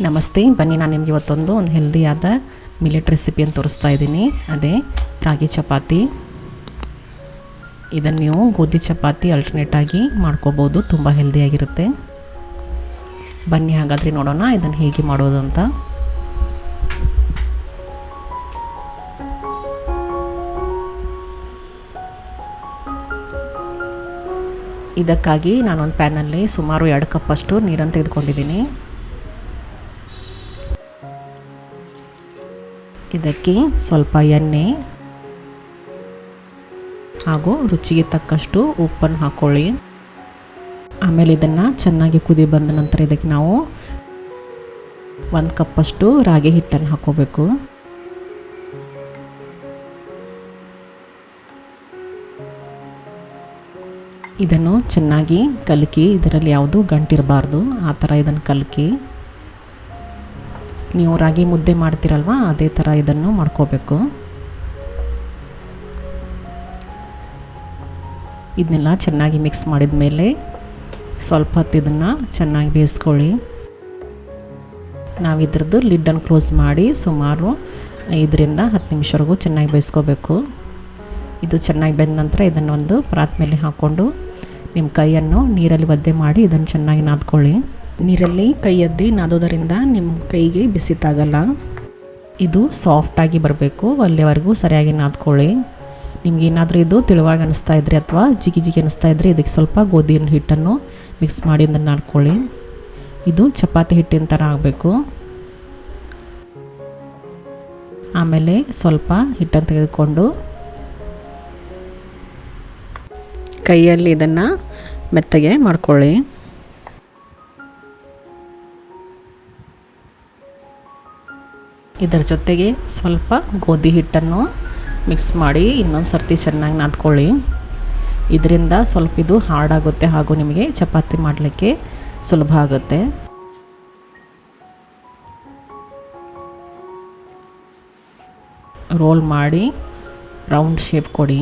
ನಮಸ್ತೆ, ಬನ್ನಿ ನಾನು ನಿಮಗೆ ಇವತ್ತೊಂದು ಒಂದು ಹೆಲ್ದಿಯಾದ ಮಿಲೆಟ್ ರೆಸಿಪಿಯನ್ನು ತೋರಿಸ್ತಾ ಇದ್ದೀನಿ. ಅದೇ, ರಾಗಿ ಚಪಾತಿ. ಇದನ್ನು ನೀವು ಗೋಧಿ ಚಪಾತಿ ಅಲ್ಟರ್ನೇಟ್ ಆಗಿ ಮಾಡ್ಕೋಬೋದು, ತುಂಬ ಹೆಲ್ದಿಯಾಗಿರುತ್ತೆ ಬನ್ನಿ ಹಾಗಾದರೆ ನೋಡೋಣ ಇದನ್ನು ಹೇಗೆ ಮಾಡೋದು ಅಂತ. ಇದಕ್ಕಾಗಿ ನಾನೊಂದು ಪ್ಯಾನಲ್ಲಿ ಸುಮಾರು ಎರಡು ಕಪ್ಪಷ್ಟು ನೀರನ್ನು ತೆಗೆದುಕೊಂಡಿದ್ದೀನಿ. ಇದಕ್ಕೆ ಸ್ವಲ್ಪ ಎಣ್ಣೆ ಹಾಗೂ ರುಚಿಗೆ ತಕ್ಕಷ್ಟು ಉಪ್ಪನ್ನು ಹಾಕ್ಕೊಳ್ಳಿ ಆಮೇಲೆ ಇದನ್ನು ಚೆನ್ನಾಗಿ ಕುದಿ ಬಂದ ನಂತರ ಇದಕ್ಕೆ ನಾವು ಒಂದು ಕಪ್ಪಷ್ಟು ರಾಗಿ ಹಿಟ್ಟನ್ನು ಹಾಕೋಬೇಕು. ಇದನ್ನು ಚೆನ್ನಾಗಿ ಕಲಕಿ, ಇದರಲ್ಲಿ ಯಾವುದು ಗಂಟಿರಬಾರ್ದು, ಆ ಥರ ಇದನ್ನು ಕಲಕಿ. ನೀವು ರಾಗಿ ಮುದ್ದೆ ಮಾಡ್ತೀರಲ್ವ? ಅದೇ ಥರ ಇದನ್ನು ಮಾಡ್ಕೋಬೇಕು. ಇದನ್ನೆಲ್ಲ ಚೆನ್ನಾಗಿ ಮಿಕ್ಸ್ ಮಾಡಿದ ಮೇಲೆ ಸ್ವಲ್ಪ ಹೊತ್ತು ಇದನ್ನು ಚೆನ್ನಾಗಿ ಬೇಯಿಸ್ಕೊಳ್ಳಿ. ನಾವು ಇದ್ರದ್ದು ಲಿಡ್ಡನ್ನು ಕ್ಲೋಸ್ ಮಾಡಿ ಸುಮಾರು ಐದರಿಂದ ಹತ್ತು ನಿಮಿಷವರೆಗೂ ಚೆನ್ನಾಗಿ ಬೇಯಿಸ್ಕೋಬೇಕು. ಇದು ಚೆನ್ನಾಗಿ ಬೆಂದ ನಂತರ ಇದನ್ನು ಒಂದು ಪ್ರಾತ್ ಮೇಲೆ ಹಾಕ್ಕೊಂಡು ನಿಮ್ಮ ಕೈಯನ್ನು ನೀರಲ್ಲಿ ಒದ್ದೆ ಮಾಡಿ ಇದನ್ನು ಚೆನ್ನಾಗಿ ನಾದ್ಕೊಳ್ಳಿ. ನೀರಲ್ಲಿ ಕೈ ನಾದೋದರಿಂದ ನಿಮ್ಮ ಕೈಗೆ ಬಿಸಿ ತಾಗಲ್ಲ ಇದು ಸಾಫ್ಟಾಗಿ ಬರಬೇಕು. ಅಲ್ಲಿವರೆಗೂ ಸರಿಯಾಗಿ ನಾದ್ಕೊಳ್ಳಿ. ನಿಮ್ಗೆ ಏನಾದರೂ ಇದು ತಿಳುವಾಗಿ ಅನಿಸ್ತಾ ಇದ್ರೆ ಅಥವಾ ಜಿಗಿ ಜಿಗಿ ಅನಿಸ್ತಾ ಇದಕ್ಕೆ ಸ್ವಲ್ಪ ಗೋಧಿ ಹಿಟ್ಟನ್ನು ಮಿಕ್ಸ್ ಮಾಡಿ ಅದನ್ನು ನಾದ್ಕೊಳ್ಳಿ. ಇದು ಚಪಾತಿ ಹಿಟ್ಟಿನ ಥರ ಆಗಬೇಕು. ಆಮೇಲೆ ಸ್ವಲ್ಪ ಹಿಟ್ಟನ್ನು ತೆಗೆದುಕೊಂಡು ಕೈಯಲ್ಲಿ ಇದನ್ನು ಮೆತ್ತಗೆ ಮಾಡ್ಕೊಳ್ಳಿ. ಇದರ ಜೊತೆಗೆ ಸ್ವಲ್ಪ ಗೋಧಿ ಹಿಟ್ಟನ್ನು ಮಿಕ್ಸ್ ಮಾಡಿ ಇನ್ನೊಂದು ಸರ್ತಿ ಚೆನ್ನಾಗಿ ನಾದ್ಕೊಳ್ಳಿ. ಇದರಿಂದ ಸ್ವಲ್ಪ ಇದು ಹಾರ್ಡಾಗುತ್ತೆ ಹಾಗೂ ನಿಮಗೆ ಚಪಾತಿ ಮಾಡಲಿಕ್ಕೆ ಸುಲಭ ಆಗುತ್ತೆ. ರೋಲ್ ಮಾಡಿ ರೌಂಡ್ ಶೇಪ್ ಕೊಡಿ.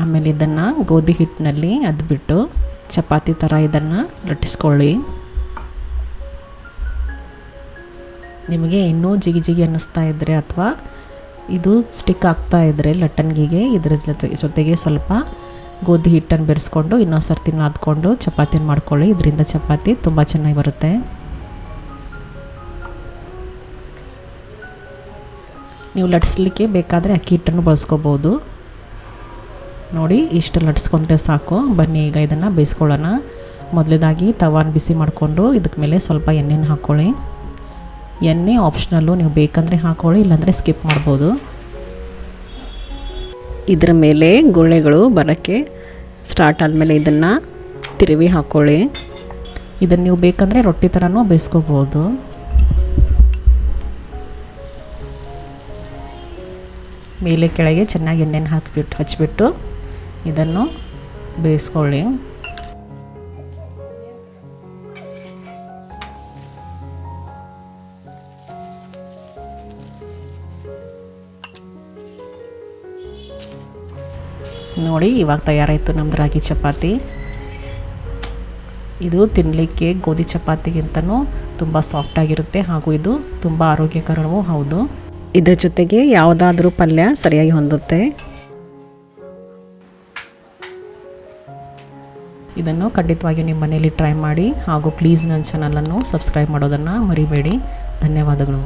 ಆಮೇಲೆ ಇದನ್ನು ಗೋಧಿ ಹಿಟ್ಟಿನಲ್ಲಿ ಅದ್ಬಿಟ್ಟು ಚಪಾತಿ ಥರ ಇದನ್ನು ಲಟ್ಟಿಸ್ಕೊಳ್ಳಿ. ನಿಮಗೆ ಇನ್ನೂ ಜಿಗಿ ಜಿಗಿ ಅನ್ನಿಸ್ತಾ ಇದ್ದರೆ ಅಥವಾ ಇದು ಸ್ಟಿಕ್ ಆಗ್ತಾ ಇದ್ದರೆ ಲಟ್ಟಣಿಗೆ ಇದರ ಜೊತೆ, ಜೊತೆಗೆ ಸ್ವಲ್ಪ ಗೋಧಿ ಹಿಟ್ಟನ್ನು ಬೆರೆಸ್ಕೊಂಡು ಇನ್ನೊಂದು ಸರ್ತಿ ನಾದ್ಕೊಂಡು ಚಪಾತಿನ ಮಾಡ್ಕೊಳ್ಳಿ. ಇದರಿಂದ ಚಪಾತಿ ತುಂಬ ಚೆನ್ನಾಗಿ ಬರುತ್ತೆ. ನೀವು ಲಟ್ಸ್ಲಿಕ್ಕೆ ಬೇಕಾದರೆ ಅಕ್ಕಿ ಹಿಟ್ಟನ್ನು ಬಳಸ್ಕೋಬೋದು. ನೋಡಿ ಇಷ್ಟು ಲಟ್ಸ್ಕೊಂಡ್ರೆ ಸಾಕು. ಬನ್ನಿ, ಈಗ ಇದನ್ನು ಬೇಯಿಸ್ಕೊಳ್ಳೋಣ. ಮೊದಲೇದಾಗಿ ತವಾನ್ ಬಿಸಿ ಮಾಡಿಕೊಂಡು ಇದಕ್ಕೆ ಮೇಲೆ ಸ್ವಲ್ಪ ಎಣ್ಣೆನ ಹಾಕ್ಕೊಳ್ಳಿ ಎಣ್ಣೆ ಆಪ್ಷನಲ್ಲು ನೀವು ಬೇಕಂದರೆ ಹಾಕ್ಕೊಳ್ಳಿ ಇಲ್ಲಾಂದರೆ ಸ್ಕಿಪ್ ಮಾಡ್ಬೋದು. ಇದರ ಮೇಲೆ ಗುಳ್ಳೆಗಳು ಬರೋಕ್ಕೆ ಸ್ಟಾರ್ಟ್ ಆದಮೇಲೆ ಇದನ್ನು ತಿರುವಿ ಹಾಕ್ಕೊಳ್ಳಿ ಇದನ್ನು ನೀವು ಬೇಕಂದರೆ ರೊಟ್ಟಿ ಥರನೂ ಬೇಯಿಸ್ಕೋಬೋದು. ಮೇಲೆ ಕೆಳಗೆ ಚೆನ್ನಾಗಿ ಎಣ್ಣೆನ ಹಾಕಿಬಿಟ್ಟು, ಹಚ್ಬಿಟ್ಟು ಇದನ್ನು ಬೇಯಿಸ್ಕೊಳ್ಳಿ. ನೋಡಿ, ಇವಾಗ ತಯಾರಾಯಿತು ನಮ್ದು ರಾಗಿ ಚಪಾತಿ. ಇದು ತಿನ್ನಲಿಕ್ಕೆ ಗೋಧಿ ಚಪಾತಿಗಿಂತನೂ ತುಂಬ ಸಾಫ್ಟಾಗಿರುತ್ತೆ ಹಾಗೂ ಇದು ತುಂಬ ಆರೋಗ್ಯಕರವೂ ಹೌದು. ಇದರ ಜೊತೆಗೆ ಯಾವುದಾದ್ರೂ ಪಲ್ಯ ಸರಿಯಾಗಿ ಹೊಂದುತ್ತೆ. ಇದನ್ನು ಖಂಡಿತವಾಗಿಯೂ ನಿಮ್ಮ ಮನೆಯಲ್ಲಿ ಟ್ರೈ ಮಾಡಿ ಹಾಗೂ ಪ್ಲೀಸ್ ನನ್ನ ಚಾನಲನ್ನು ಸಬ್ಸ್ಕ್ರೈಬ್ ಮಾಡೋದನ್ನು ಮರಿಬೇಡಿ. ಧನ್ಯವಾದಗಳು.